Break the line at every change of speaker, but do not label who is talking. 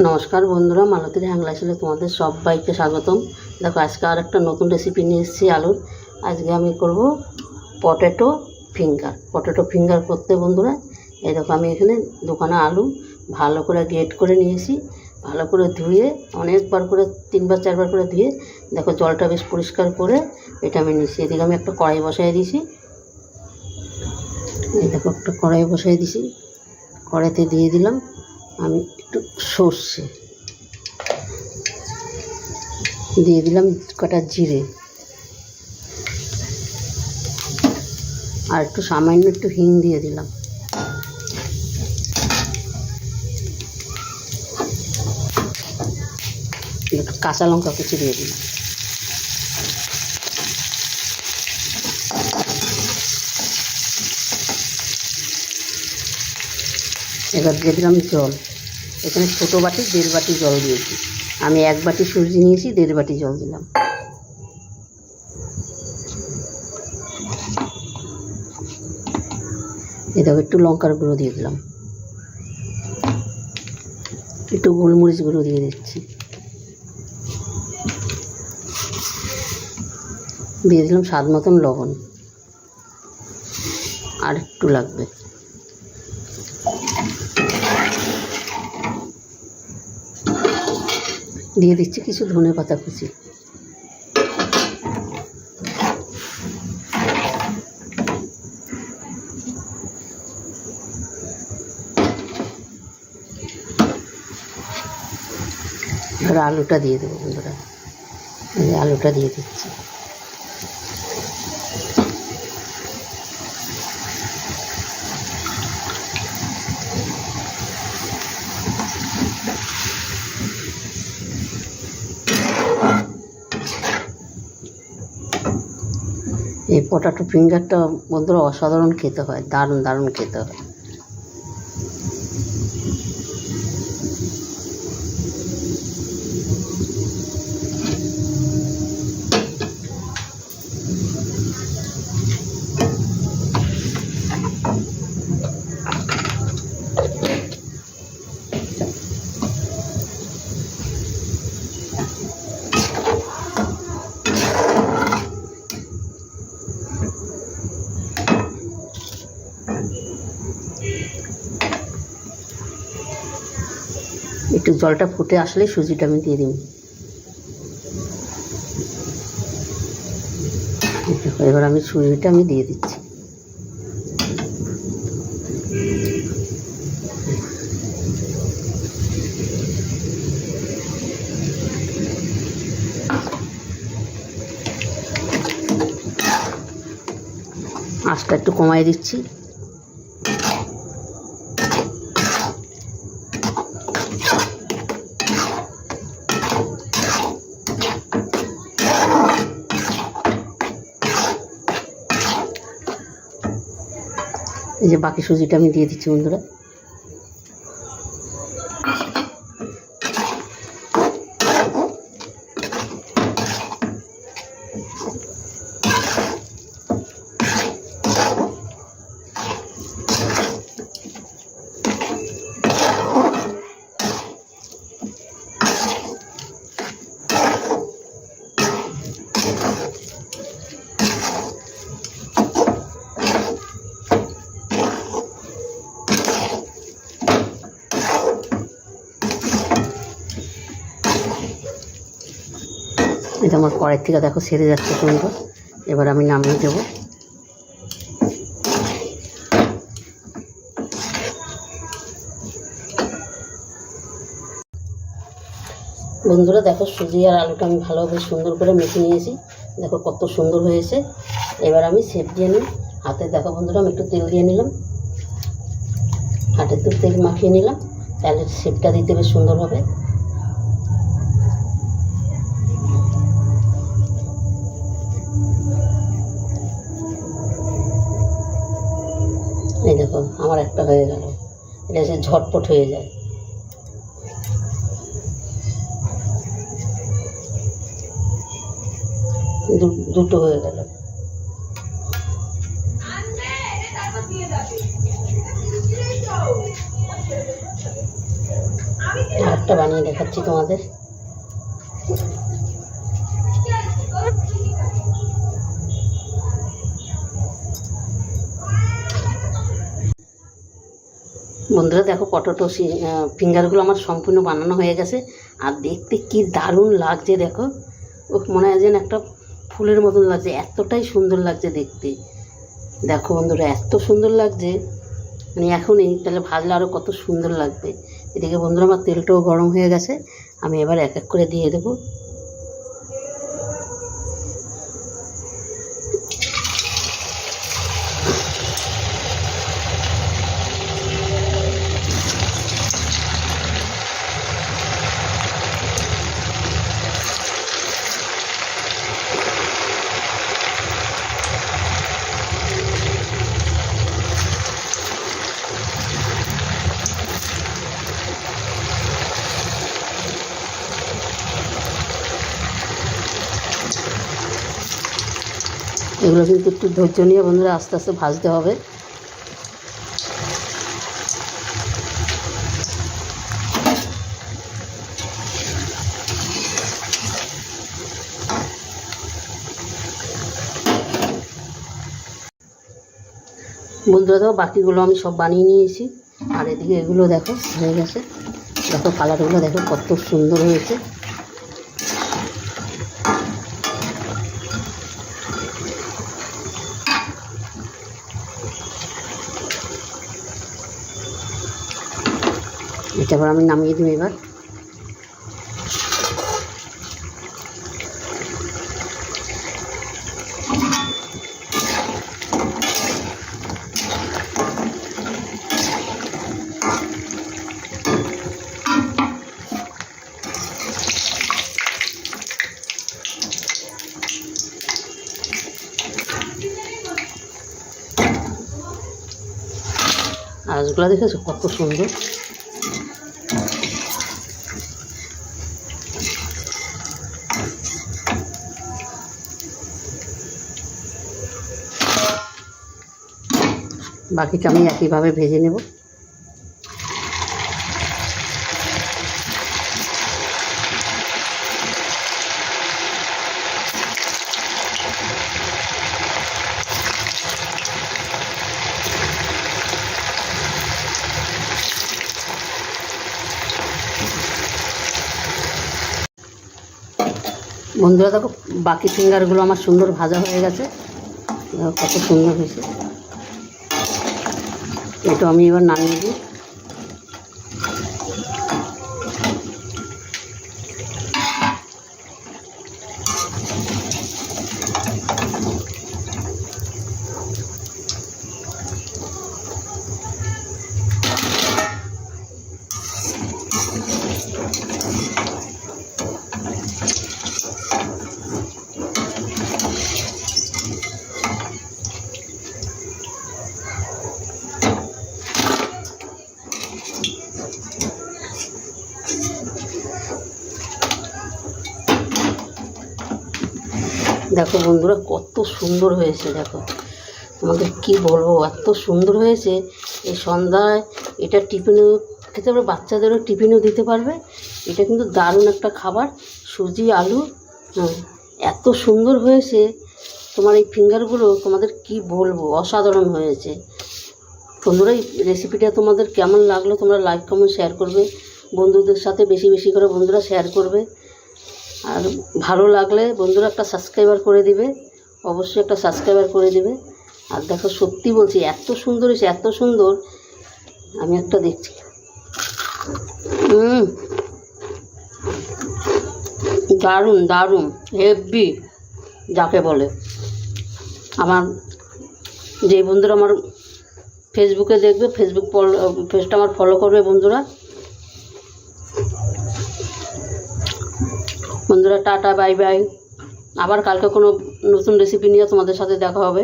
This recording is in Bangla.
নমস্কার বন্ধুরা মালতীর হ্যাংলা ছিল তোমাদের সবাইকে স্বাগতম। দেখো, আজকে আর একটা নতুন রেসিপি নিয়ে এসেছি আলুর। আজকে আমি করব পটেটো ফিঙ্গার পটেটো ফিঙ্গার করতে বন্ধুরা, এই দেখো, আমি এখানে দোকানে আলু ভালো করে গ্রেট করে নিয়েছি। ভালো করে ধুয়ে, অনেকবার করে, তিনবার, চারবার করে ধুয়ে, দেখো, জলটা বেশ পরিষ্কার করে এটা আমি নিয়েছি এদিকে আমি একটা কড়াই বসাই দিয়েছি। এই দেখো, একটা কড়াই বসাই দিয়েছি। কড়াইতে দিয়ে দিলাম। আমি একটু সর্ষে। দিয়ে দিলাম কটা জিরে। আর একটু সামান্য একটু হিং দিয়ে দিলাম। একটু কাঁচা লঙ্কা কুচি দিয়ে দিলাম। এবার দিয়ে দিলাম জল। এখানে ছোটো বাটি, দেড় বাটি জল দিয়েছি। আমি এক বাটি সুজি নিয়েছি, দেড় বাটি জল দিলাম। দেখো, একটু লঙ্কার গুঁড়ো দিয়ে দিলাম। একটু গোলমরিচ গুঁড়ো দিয়ে দিচ্ছি। দিয়ে দিলাম স্বাদ মতন লবণ। আর একটু লাগবে। দিয়ে দিচ্ছি কিছু ধনে পাতা কুচি। এবার আলুটা দিয়ে দেবো বন্ধুরা। আলুটা দিয়ে দিচ্ছি। এই পটাটো ফিঙ্গারটা বন্ধুরা অসাধারণ খেতে হয় দারুণ দারুণ খেতে হয়। একটু জলটা ফুটে আসলেই সুজিটা আমি দিয়ে দিই এবার আমি সুজিটা আমি দিয়ে দিচ্ছি। আঁচটা একটু কমাই দিচ্ছি। এই যে বাকি সুজিটা আমি দিয়ে দিচ্ছি বন্ধুরা। এটা আমার কড়াই থেকে দেখো সেরে যাচ্ছে সুন্দর এবার আমি নামিয়ে দেবো। বন্ধুরা, দেখো সুজি আর আলুটা আমি ভালোভাবে সুন্দর করে মেখে নিয়েছি। দেখো কত সুন্দর হয়েছে। এবার আমি সেপ দিয়ে নিই হাতে দেখো বন্ধুরা, আমি একটু তেল দিয়ে নিলাম। হাতে একটু তেল মাখিয়ে নিলাম। তাহলে শেপটা দিতে বেশ সুন্দর হবে। ঝটপট হয়ে যায়। দুটো হয়ে গেল। একটা বানিয়ে দেখাচ্ছি তোমাদের। বন্ধুরা দেখো পটেটো ফিঙ্গারগুলো আমার সম্পূর্ণ বানানো হয়ে গেছে। আর দেখতে কি দারুণ লাগছে দেখো। ও মনে হয় যেন একটা ফুলের মতন লাগছে, এতটাই সুন্দর লাগছে দেখতে। দেখো বন্ধুরা, এত সুন্দর লাগছে। মানে এখনই তাহলে ভাজলে আরও কত সুন্দর লাগবে। এদিকে বন্ধুরা আমার তেলটাও গরম হয়ে গেছে, আমি এবার এক এক করে দিয়ে দেবো। এগুলো কিন্তু একটু ধৈর্য নিয়ে বন্ধুরা আস্তে আস্তে ভাজতে হবে। বন্ধুরা দেখো, বাকিগুলো আমি সব বানিয়ে নিয়েছি। আর এদিকে এগুলো দেখো, হয়ে গেছে। দেখো কালারগুলো দেখো, কত সুন্দর হয়েছে। এটা এবার আমি নামিয়ে দিই এবার। আঁশগুলো দেখেছ? কত সুন্দর। বাকিটা আমি একইভাবে ভেজে নেব। বন্ধুরা দেখো, বাকি ফিঙ্গারগুলো আমার সুন্দর ভাজা হয়ে গেছে। কত সুন্দর হয়েছে। এটা আমি এবার নামিয়ে দিই। দেখো বন্ধুরা, কত সুন্দর হয়েছে, দেখো। তোমাদের কি বলব, এত সুন্দর হয়েছে। এই সন্ধ্যায় এটা টিফিনও, খেতে পারবে বাচ্চাদেরও টিফিনও দিতে পারবে। এটা কিন্তু দারুণ একটা খাবার, সুজি, আলু এত সুন্দর হয়েছে। তোমার এই ফিঙ্গারগুলো তোমাদের কি বলব, অসাধারণ হয়েছে। বন্ধুরা রেসিপিটা তোমাদের কেমন লাগল তোমরা লাইক কমেন্ট শেয়ার করবে। বন্ধুদের সাথে বেশি বেশি করে বন্ধুরা শেয়ার করবে। আর ভালো লাগলে বন্ধুরা একটা সাবস্ক্রাইবার করে দিবে। অবশ্যই একটা সাবস্ক্রাইবার করে দিবে। আর দেখো, সত্যি বলছি, এত সুন্দর হয়েছে, এত সুন্দর। আমি একটা দেখছি। দারুণ দারুণ হেভি যাকে বলে। আমার, যে বন্ধুরা আমার ফেসবুকে দেখবে, ফেসবুক পেজটা আমার ফলো করবে বন্ধুরা। বন্ধুরা, টাটা বাই বাই আবার কালকে কোনো নতুন রেসিপি নিয়ে তোমাদের সাথে দেখা হবে।